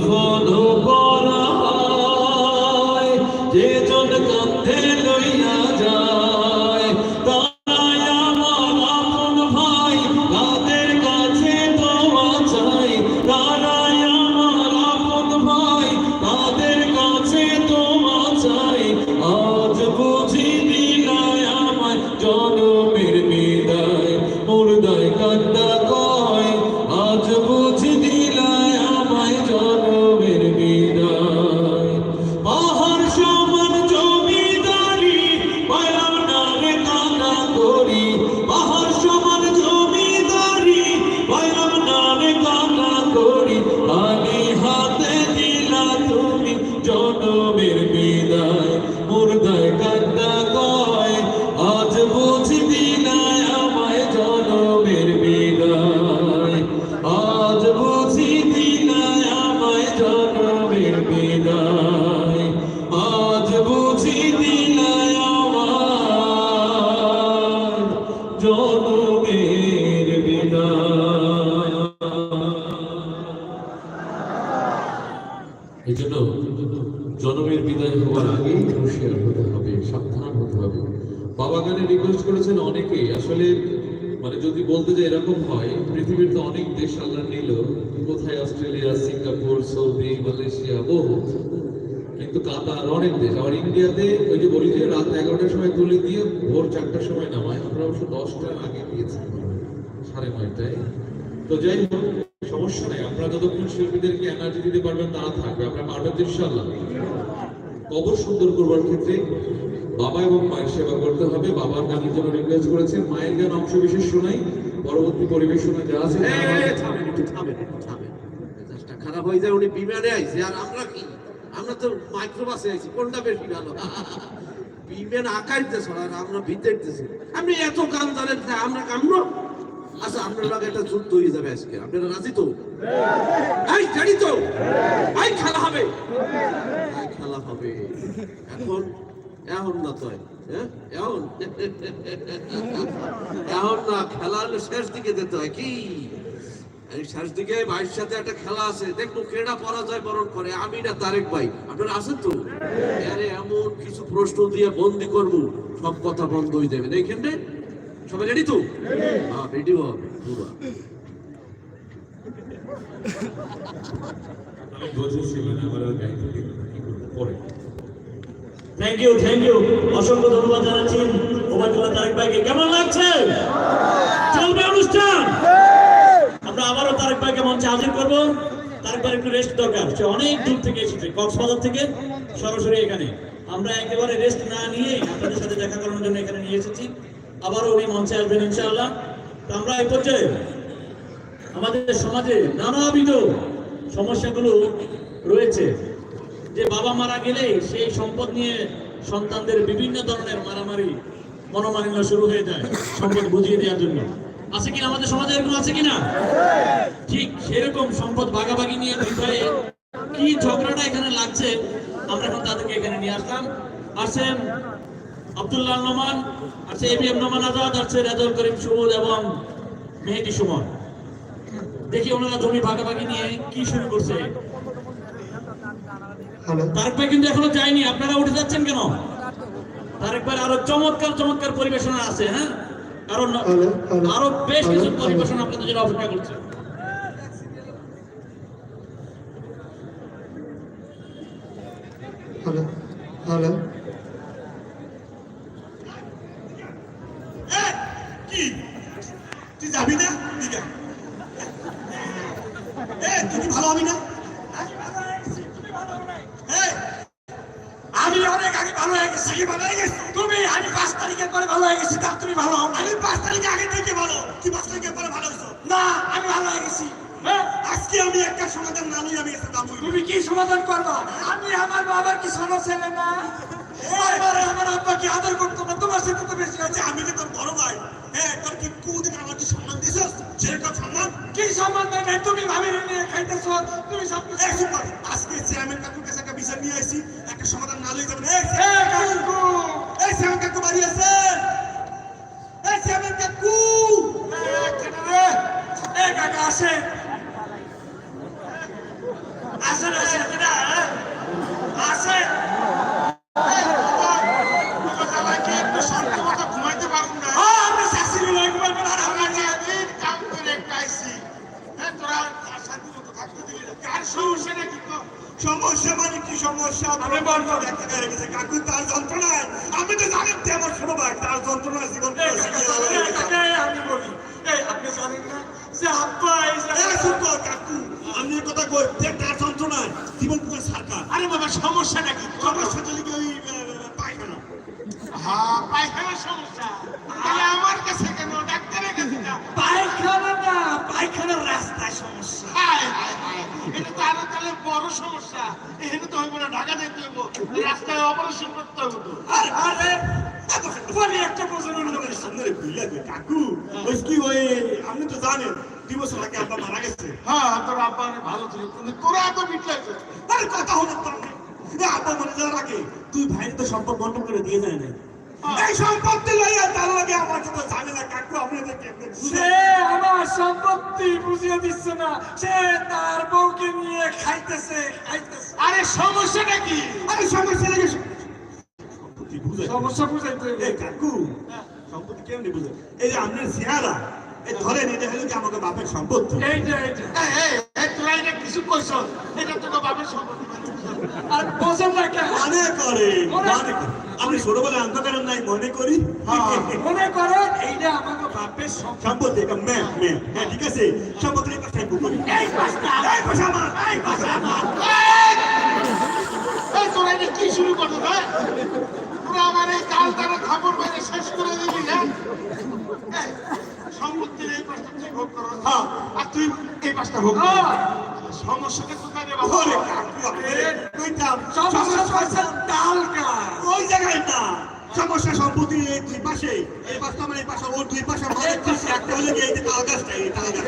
জন জনমের বিদায় হওয়ার আগেই হুঁশিয়ার হতে হবে, সাবধান হতে হবে। বাবা গানে রিকোয়েস্ট করেছেন অনেকেই আসলে মানে যদি বলতে যে এরকম হয়, পৃথিবীর তো অনেক দেশ আল্লাহ নিল, কোথায় অস্ট্রেলিয়া, সিঙ্গাপুর, সৌদি, মালয়েশিয়া, বহু। কিন্তু কাতার অনেক দেশ, আবার ইন্ডিয়াতে ওই যে বলি যে রাত এগারোটার সময় তুলে দিয়ে ভোর চারটার সময় নামায়, আমরা অবশ্য দশটার আগে দিয়েছি সাড়ে নয়টায়। তো যাই হোক যতক্ষণ শিল্পীদেরকে এনার্জি দিতে পারবেন তারা থাকবে। আপনারা পারবেন ইনশাল্লাহ কবর সুন্দর করবার ক্ষেত্রে বাবা এবং মায়ের সেবা করতে হবে। বাবার গানের জন্য রিকোয়েস্ট করেছেন মায়ের গান অংশ বিশেষ শোনাই পরবর্তী পরিবেশনা যা আছে খারাপ হয়ে যায় উনি বিমানে আইছে। আর আমরা কি? আমরা তো মাইক্রোবাসে আইছি। কোনটা বেশি ভালো? বিমান আকাইতেছ আর আমরা ভিতরতেছি আপনি এত কাম জানেন আমরা কামনো আচ্ছা আপনার লাগে একটা যুদ্ধ হয়ে যাবে আজকে। আপনারা রাজি তো? এই জানি তো? এই, খেলা হবে। খেলা হবে। এখন এখন না তো হ্যাঁ? এখন? এখন না খেলার শেষ দিকে যেতে হয়। কি? শেষ দিকে ভাইয়ের সাথে একটা খেলা আছে। দেখব কেডা পরাজয় বরণ করে? আমি না তারেক ভাই। আপনারা আছেন তো? আরে, এমন কিছু প্রশ্ন দিয়ে বন্দি করব। সব কথা বন্ধ হয়ে যাবে। দেখেন রে। সবাই রেডি। তো হ্যাঁ রেডি হবে পুরো থ্যাংক ইউ থ্যাংক ইউ অসংখ্য ধন্যবাদ জানাচ্ছি। ওবায়দুল্লাহ তারেক ভাইকে। কেমন লাগছে? চলবে অনুষ্ঠান। আমরা আবারও তারেক ভাইকে মঞ্চে হাজির করব। তারেক ভাইয়ের একটু রেস্ট দরকার। সে অনেক দূর থেকে এসেছে কক্সবাজার থেকে সরাসরি এখানে। আমরা একেবারে রেস্ট না নিয়ে আপনাদের সাথে দেখা করানোর জন্য এখানে নিয়ে এসেছি। আবারও উনি মঞ্চে আসবেন ইনশাআল্লাহ। আমরা এই পর্যায়ে আমাদের সমাজে নানাবিধ সমস্যাগুলো রয়েছে। যে বাবা মারা গেলে সেই সম্পদ নিয়ে সন্তানদের বিভিন্ন ধরনের মারামারি, মনোমালিন্য শুরু হয়ে যায় সম্পদ বুঝিয়ে দেওয়ার জন্য। আছে কিনা আমাদের সমাজে এরকম আছে কিনা? ঠিক সেরকম সম্পদ ভাগাভাগি নিয়ে ভাইয়ে কি ঝগড়াটা এখানে লাগছে, আমরা এখন তাদেরকে এখানে নিয়ে আসলাম। আসছেন আব্দুল্লাহ নোমান আছে A B M Noman Azad আছে রেজল করিম সুমুদ এবং মেহেদি সুমন। দেখি ওনারা জমি ভাগাভাগি নিয়ে কি শুরু করছে। তারেক ভাই কিন্তু এখনও যায়নি আপনারা উঠে যাচ্ছেন কেন? তারেক ভাই আরও চমৎকার চমৎকার পরিবেশনা আছে হ্যাঁ? হ্যালো, আরও বেশ কিছু পরিবেশনা আপনাদের জন্য অপেক্ষা করছে। হ্যালো হ্যালো কি তুই যাবি না ঠিক আছে এ তুই কি ভালো হবি না এই, আমি অনেক আগে ভালো হয়ে গেছি কি ভালো হয়ে গেছি তুমি আমি পাঁচ তারিখের পরে ভালো হয়ে গেছি তা তুমি ভালো হও আমি পাঁচ তারিখে আগে থেকে ভালো কি পাঁচ তারিখের পরে ভালো হয়েছো না আমি ভালো হয়ে গেছি হ্যাঁ আজকে আমি একটা সমাধান না নিয়ে আমি এসে যাব তুমি কি সমাধান করবা? আমি আমার বাবার কি ছোট ছেলে না? আমার আব্বাকে আদর করতো না? তোমার সাথে তো বেশি আছে? আমি কি তোর বড় ভাই? হ্যাঁ তোর কি কুদিন আমার কি সম্মান দিছিস সেরকম সম্মান? কি সম্মান তুমি নিয়ে খাইতেছ? তুমি সব কিছু এই সুপার আজকে চেয়ারম্যান কাকুর কাছে একটা বিষয় নিয়ে আসি একটা সমাধান না লই যাবেন। এই এ কাকু! এই চেয়ারম্যান কাকু বাড়ি আছে? এই চেয়ারম্যান কাকু! এ রে? কাকা আসে সমস্যা মানে কি সমস্যা আমি বলব একটা গেছে কাকু তার যন্ত্রণায় আমি তো আমার ছোট ভাই তার যন্ত্রণা জীবন আমি বলি এই আপনি জানেন না যে আব্বা এই আমি কথা কই যে জীবন পুরো সরকার। আরে বাবা সমস্যা নাকি সমস্যা গিয়ে ওই পায়খানা। হ্যাঁ পায়খানার সমস্যা। তাহলে আমার কাছে কেন? ডাক্তারের কাছে যাও। পায়খানা না পায়খানার রাস্তায় সমস্যা। হায় হায় হায়। এটা তো আরও তাহলে বড় সমস্যা। এখানে তো হইব না ঢাকা যেতে হইব। রাস্তায় অপারেশন করতে হইব তো। আরে একটা প্রশ্ন কাকু। ওই কি ওই আপনি তো জানেন দুই বছর আগে আব্বা মারা গেছে। হ্যাঁ তোর আব্বা অনেক ভালো ছিল কিন্তু তোরা এত আরে কথা হলো তো আমি আব্বা মরে যাওয়ার আগে তুই ভাই তো সম্পদ বন্টন করে দিয়ে যায় না এই সম্পত্তি লইয়া তার লাগে আমার সাথে ঝামেলা কাকু কেমনে সে আমার সম্পত্তি বুঝিয়ে দিচ্ছে না সে তার বউকে নিয়ে খাইতেছে খাইতেছে। আরে সমস্যাটা কি? আরে সমস্যা লাগে। সম্পত্তি বুঝে সমস্যা বুঝাইতে। এই কাকু সম্পত্তি কেমনে বুঝে এই যে আপনার চেহারা ধরেন এটা হলো কি আমাকে বাপের সম্পত্তি? এইটা এইটা এই এই কিছু কইছ এটা তো বাবার সম্পত্তি। আর বোঝেন না কেন? মনে করে মনে- মনে করে। আপনি ছোটবেলায় অন্ধকারের নাই মনে করি? মনে করেন এইটা আমাকে বাপের সম্পত্তি। হ্যাঁ ঠিক আছে। সম্পত্তির একটা করি এই পাঁচটা এই পয়সা আমার। এই পাঁচটা আমার। এই তোরা কি শুরু করছ হ্যাঁ আমার এই কাল তারা খবর বাইরে শেষ করে দিবি এই, এই পাঁচটা তুই ভোগ করো। আর তুই এই পাঁচটা ভোগ কর। সমস্যাটা কোথায় রে বাবা? ওরে কাকু সমস্যা ওই সম্পত্তি এই দুই পাশে এই পাশটা আমার এই পাশে ওর দুই পাশে একটা হলে এই যে তাল গাছটা এই তাল গাছ।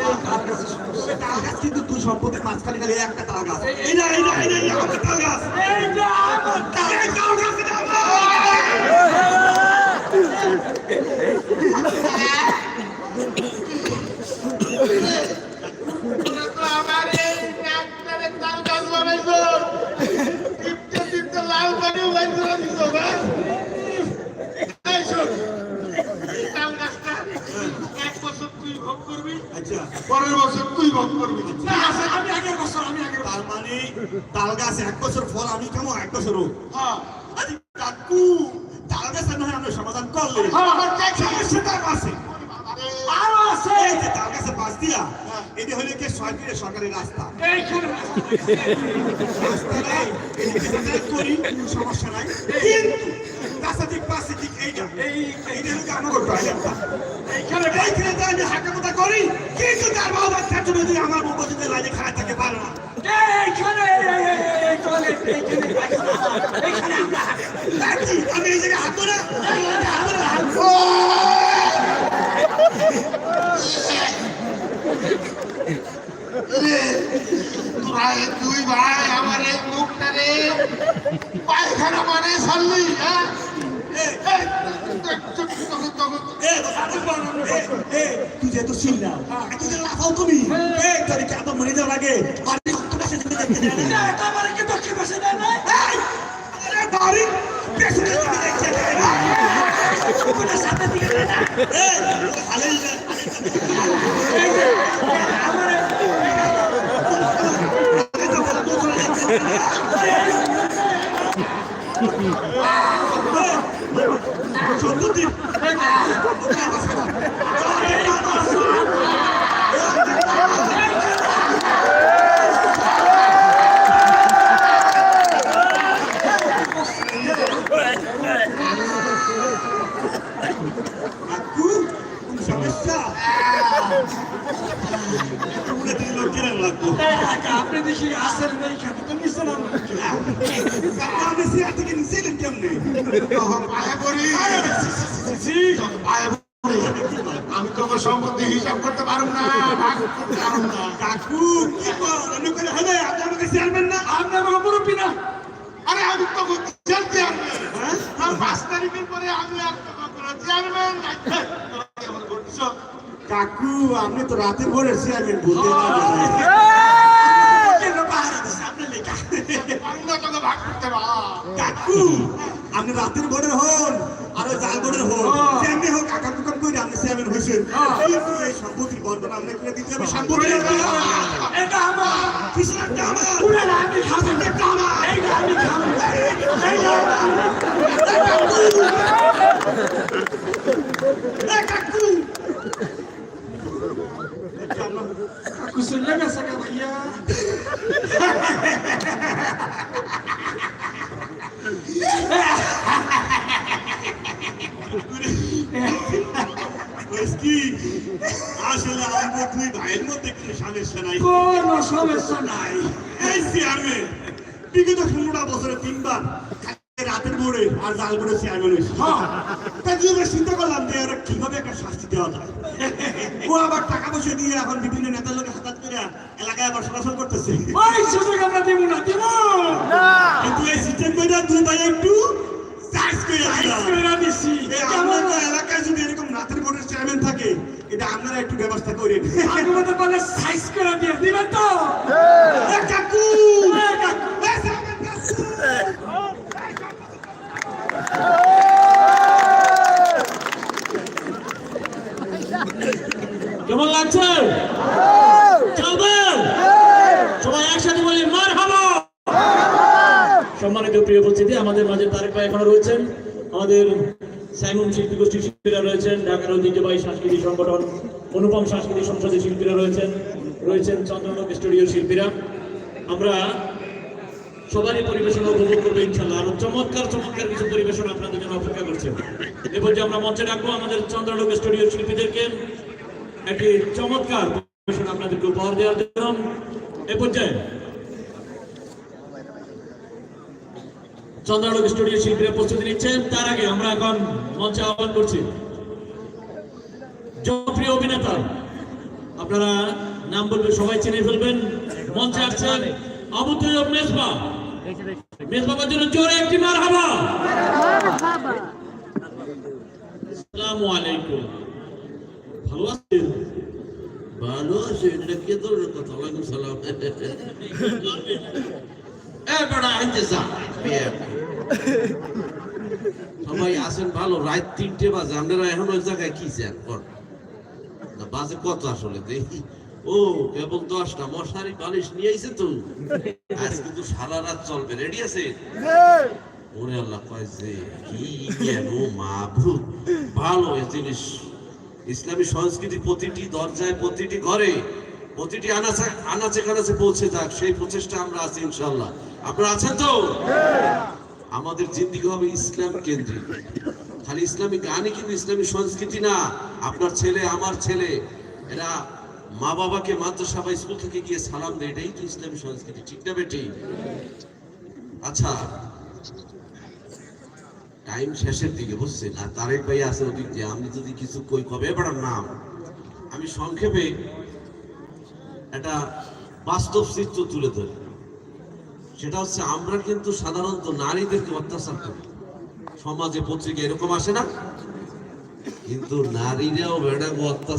তাল গাছ। কিন্তু দুই সম্পত্তির মাঝখানে খালি একটা তাল গাছ। এই না এই না এই না এই আমাদের তাল গাছ। এইটা আমার তাল তাল গাছ পরের বছর তুই ভোগ করবি। না আমি আগের বছর আমি আগের তার মানে তাল গাছ এক বছর ফল আমি খামো এক বছর হ্যাঁ আরে কাকু তাল গাছ না হয় আমরা সমাধান করলে হ্যাঁ, আমার কাছে সমস্যা আরও আছে। এই যে তাল গাছের দিয়া এটি হলে কি সরকারি সরকারি রাস্তা। এইখানে। রাস্তা নাই এদিকে যাতায়াত করি সমস্যা নাই। কিন্তু রাস্তা ঠিক পাশে ঠিক এইটা। এই এইটা হলো কি আমাকে টয়লেটটা এইখানে এইখানে তো আমি হাঁটামোটা করি কিন্তু তার বাবা বাচ্চার জন্য যদি আমার বউ যদি খারাপ থাকে পারে না। এইখানে না না দুই ভাই আমার এই মুখটা রে পায়খানা মানে সারলি হ্যাঁ তুই যেহেতু চিল্লাও তুই যে লাফাও তুমি এই তোর কি আবার মরে যাওয়ার আমার কি দক্ষিণ পাশে দেয় না এই, আরে বাড়ি পেছনে দেখতে দেয় না সামনের দিকে দেয় না আমার আপনি চেয়ার থেকে নিচে এলেন কেমনে? পায়ে পড়ি। পায়ে পড়ি। আমি তোমার সম্পত্তি হিসাব করতে পারব না। কাকু কি করেন করে হবে আপনি আমাকে চেয়ারম্যান না? আপনি আমাকে মুরব্বী না। আরে আমি তো চেয়ারম্যান। হ্যাঁ? পাঁচ তারিখের পরে আমি আর চেয়ারম্যান কাকু আপনি তো রাতের ভোরে চেয়ারম্যান বলতে পারবেন ভাগ করতে পারব কাকু আপনি রাতের ভোরে হন আর ওই জাল ভোরে হন। যেমনি হোক কাকা কুকাম করে আপনি চেয়ারম্যান হয়েছেন। এই সম্পত্তির আপনাকে করে দিতে হবে সম্পত্তি এটা আমার। পুরো আমি খাব এটা আমার এইটা আমি খাব এইটা এ কাকু কাকু শুনলে গেছে কে ভাইয়া আসলে আমাদের দুই ভাইয়ের মধ্যে কোনো সমস্যা নাই সমস্যা নাই বিগত ষোলোটা বছরে তিনবার রাতের বোর্ডে আর জাল বোর্ডে চেয়ারম্যান হয়েছে তাই জন্য চিন্তা করলাম যে এরা কীভাবে একটা শাস্তি দেওয়া যায়? টাকা পয়সা দিয়ে এখন বিভিন্ন নেতার লোকে হাতাত করে এলাকায় আবার চলাচল করতেছে। ওই সুযোগ আমরা দিব না দিব কিন্তু এই সিস্টেম করে দুই ভাই একটু চার্জ করে দিছি। এই এলাকায় যদি এরকম রাতের বোর্ডের চেয়ারম্যান থাকে এটা আপনারা একটু ব্যবস্থা করেন। আমি বলে সাইজ করে দিয়ে দিবেন তো? এ কাকু, কাকু! কেমন লাগছে? চলবে সবাই একসাথে বলি মার হাবা সম্মানিত প্রিয় উপস্থিতি আমাদের মাঝে তারেক ভাই এখনও রয়েছেন। আমাদের সাইমন শিল্পী গোষ্ঠীর শিল্পীরা রয়েছেন ঢাকার ঐতিহ্যবাহী সাংস্কৃতিক সংগঠন অনুপম সাংস্কৃতিক সংসদের শিল্পীরা রয়েছেন রয়েছেন চন্দ্রনক স্টুডিওর শিল্পীরা। আমরা সবারই পরিবেশনা উপভোগ করব ইনশাল্লাহ। আরও চমৎকার চমৎকার কিছু পরিবেশনা আপনাদের জন্য অপেক্ষা করছে। এরপর যে আমরা মঞ্চে ডাকবো আমাদের চন্দ্রলোক স্টুডিও শিল্পীদেরকে। একটি চমৎকার আপনাদেরকে উপহার দেওয়ার জন্য। এ পর্যায়ে চন্দ্রলোক স্টুডিও শিল্পীরা প্রস্তুতি নিচ্ছেন। তার আগে আমরা এখন মঞ্চে আহ্বান করছি জনপ্রিয় অভিনেতা। আপনারা নাম বলবেন, সবাই চিনে ফেলবেন। মঞ্চে আসছেন আবু মেজবা। মেজবাবার জন্য জোরে একটি মার হাবা আসসালামু আলাইকুম। ভালো আছেন? ভালো আছে এটা কে ধরনের কথা? ওয়ালাইকুম সালাম। এ বড় আইতে যা। সবাই আছেন ভালো রাত তিনটে বাজে। আপনারা এখন ওই জায়গায় কি চান কর না বাজে কত আসলে? দেখি। ও কেবল দশটা। মশারি বালিশ নিয়ে আইছে তো। আজ কিন্তু সারা রাত চলবে। রেডি আছে? ওরে আল্লাহ কয় যে কি জ্ঞান ও মাভূত ভালো এই জিনিস। ইসলামী সংস্কৃতি প্রতিটি দরজায়, প্রতিটি ঘরে, প্রতিটি আনাচে আনাচে কানাচে পৌঁছে যাক সেই প্রচেষ্টা আমরা আছি ইনশাল্লাহ আপনারা আছেন তো? আমাদের জিন্দিগি হবে ইসলাম কেন্দ্রিক। খালি ইসলামী গানই কিন্তু ইসলামী সংস্কৃতি না। আপনার ছেলে, আমার ছেলে, এরা মা বাবাকে মাদ্রাসা বা স্কুল থেকে গিয়ে সালাম দেয়, এটাই তো ইসলামী সংস্কৃতি, ঠিক না বেটি? আচ্ছা টাইম শেষের দিকে, বুঝছেন? আর তারেক ভাই আছে ওদিক দিয়ে আমি যদি কিছু কই, কবে এবার নাম? আমি সংক্ষেপে একটা বাস্তব চিত্র তুলে ধরি। সেটা হচ্ছে, আমরা কিন্তু সাধারণত নারীদেরকে অত্যাচার করি। সমাজে পত্রিকা এরকম আসে না? কিন্তু নারীরাও বেড়া